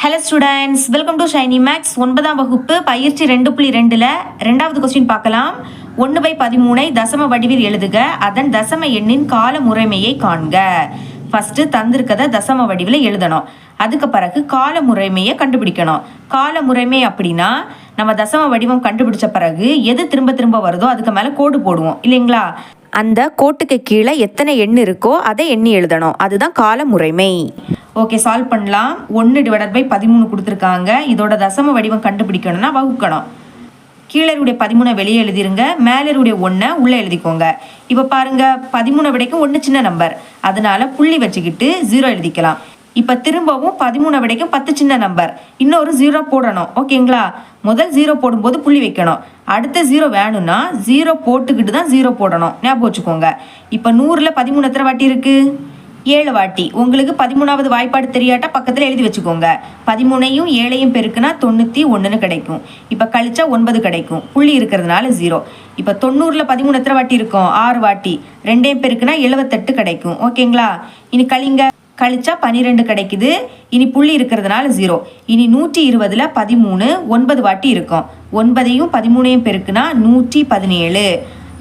Hello students welcome to Shiny Max ஒன்பதாம் வகுப்பு பயிற்சி ரெண்டு புள்ளி ரெண்டில் ரெண்டாவது கொஸ்டின் பார்க்கலாம். ஒன்று பை பதிமூனை தசம வடிவில் எழுதுக. அதன் தசம எண்ணின் கால முறைமையை காண்க. ஃபஸ்ட்டு தந்திருக்கதை தசம வடிவில் எழுதணும். அதுக்கு பிறகு கால முறைமையை கண்டுபிடிக்கணும். கால முறைமை அப்படின்னா நம்ம தசம வடிவம் கண்டுபிடிச்ச பிறகு எது திரும்ப திரும்ப வருதோ அதுக்கு மேலே கோடு போடுவோம். இல்லைங்களா? அந்த கோட்டுக்கு கீழே எத்தனை எண் இருக்கோ அதை எண்ணி எழுதணும். அதுதான் கால முறைமை ஓகே சால்வ் பண்ணலாம். ஒன்று டிவைடட் பை பதிமூணு கொடுத்துருக்காங்க. இதோட தசம வடிவம் கண்டுபிடிக்கணும்னா வகுக்கணும். கீழருடைய பதிமூணை வெளியே எழுதிருங்க. மேலருடைய ஒன்றை உள்ளே எழுதிக்கோங்க. இப்போ பாருங்கள் பதிமூணை விடைக்கும் ஒன்று சின்ன நம்பர் அதனால புள்ளி வச்சுக்கிட்டு ஜீரோ எழுதிக்கலாம். இப்போ திரும்பவும் பதிமூணை விடைக்கும் பத்து சின்ன நம்பர் இன்னொரு ஜீரோ போடணும். ஓகேங்களா முதல் ஜீரோ போடும்போது புள்ளி வைக்கணும். அடுத்த ஜீரோ வேணும்னா ஜீரோ போட்டுக்கிட்டு தான் ஜீரோ போடணும். ஞாபகம் வச்சுக்கோங்க. இப்போ நூறில் பதிமூணு எத்தனை வாட்டி இருக்குது ஏழு வாட்டி. உங்களுக்கு பதிமூணாவது வாய்ப்பாடு தெரியாட்டா பக்கத்தில் எழுதி வச்சுக்கோங்க. பதிமூணையும் ஏழையும் பெருக்குனா தொண்ணூற்றி ஒன்றுன்னு கிடைக்கும். இப்போ கழிச்சா ஒன்பது கிடைக்கும். புள்ளி இருக்கிறதுனால ஜீரோ இப்போ தொண்ணூறில் பதிமூணு எத்தனை வாட்டி இருக்கும்? ஆறு வாட்டி. ரெண்டையும் பெருக்குனா எழுபத்தெட்டு கிடைக்கும். ஓகேங்களா இனி கழிங்க. கழிச்சா பன்னிரெண்டு கிடைக்குது. இனி புள்ளி இருக்கிறதுனால ஜீரோ இனி நூற்றி இருபதில் பதிமூணு ஒன்பது வாட்டி இருக்கும். ஒன்பதையும் பதிமூணையும் பெருக்குனா நூற்றி பதினேழு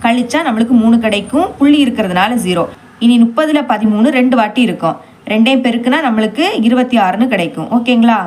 கழிச்சா நம்மளுக்கு மூணு கிடைக்கும். புள்ளி இருக்கிறதுனால ஜீரோ இனி முப்பதில் பதிமூணு ரெண்டு வாட்டி இருக்கும். ரெண்டையும் பெருக்குனா நம்மளுக்கு இருபத்தி ஆறுன்னு கிடைக்கும். ஓகேங்களா?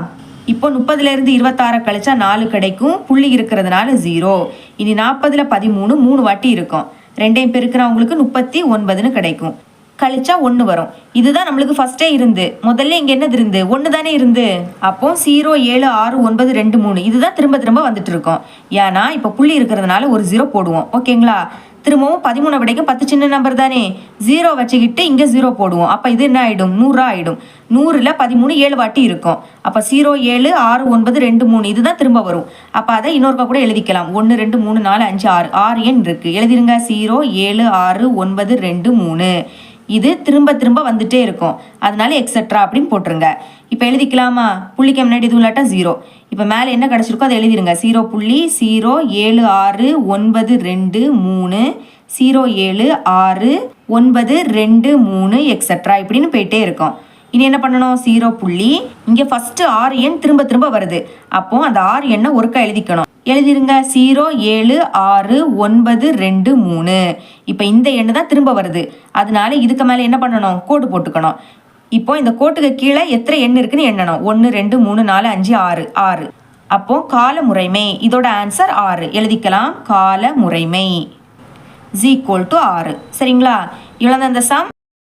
இப்போ முப்பதுலேருந்து இருபத்தாறு கழிச்சா நாலு கிடைக்கும். புள்ளி இருக்கிறதுனால ஜீரோ இனி நாற்பதில் பதிமூணு மூணு வாட்டி இருக்கும். ரெண்டையும் பெருக்குனா உங்களுக்கு முப்பத்தி ஒன்பதுன்னு கிடைக்கும். கழிச்சா ஒன்று வரும். இதுதான் நம்மளுக்கு ஃபஸ்ட்டே இருந்து. முதல்ல இங்கே என்னது இருந்து? ஒன்று தானே இருந்து. அப்போ ஜீரோ ஏழு ஆறு ஒன்பது ரெண்டு மூணு. இதுதான் திரும்ப திரும்ப வந்துட்டு இருக்கோம். ஏன்னா இப்போ புள்ளி இருக்கிறதுனால ஒரு ஜீரோ போடுவோம். ஓகேங்களா? திரும்பவும் பதிமூணு விடைக்கும் பத்து சின்ன நம்பர் தானே? ஜீரோ வச்சுக்கிட்டு இங்கே ஜீரோ போடுவோம். அப்போ இது என்ன ஆகிடும் நூறா ஆகிடும் நூறில் பதிமூணு ஏழு வாட்டி இருக்கும். அப்போ ஜீரோ ஏழு ஆறு ஒன்பது ரெண்டு மூணு. இதுதான் திரும்ப வரும். அப்போ அதை இன்னொருக்கா கூட எழுதிக்கலாம். ஒன்று ரெண்டு மூணு நாலு அஞ்சு ஆறு. ஆறு எண் இருக்குது எழுதிருங்க. ஜீரோ ஏழு ஆறு ஒன்பது ரெண்டு மூணு. இது திரும்ப திரும்ப வந்துட்டே இருக்கும். அதனால எக்ஸட்ரா அப்படின்னு போட்டுருங்க. இப்போ எழுதிக்கலாமா? புள்ளிக்கு முன்னாடி எதுவும் இல்லாட்டா ஜீரோ இப்போ மேலே என்ன கிடச்சிருக்கோ அதை எழுதிருங்க. ஜீரோ புள்ளி ஜீரோ ஏழு ஆறு ஒன்பது ரெண்டு மூணு ஜீரோ ஏழு ஆறு ஒன்பது ரெண்டு மூணு எக்ஸெட்ரா இப்படின்னு போயிட்டே இருக்கும். இனி என்ன பண்ணணும்? ஜீரோ புள்ளி. இங்கே ஃபஸ்ட்டு ஆறு எண் திரும்ப திரும்ப வருது. அப்போது அந்த ஆறு எண்ணை ஒருக்கா எழுதிக்கணும். எழுதிருங்க. ஜீரோ ஏழு ஆறு ஒன்பது ரெண்டு மூணு. இப்போ இந்த எண்ணு தான் திரும்ப வருது. அதனால இதுக்கு மேலே என்ன பண்ணணும்? கோடு போட்டுக்கணும். இப்போ இந்த கோட்டுக்கு கீழே எத்தனை எண் இருக்குன்னு எண்ணணும். ஒன்று ரெண்டு மூணு நாலு அஞ்சு ஆறு ஆறு. அப்போ கால முறைமை இதோட ஆன்சர் ஆறு. எழுதிக்கலாம். கால முறைமை ஜீக்குவல் டு ஆறு. சரிங்களா? இவ்வளோ அந்த சம்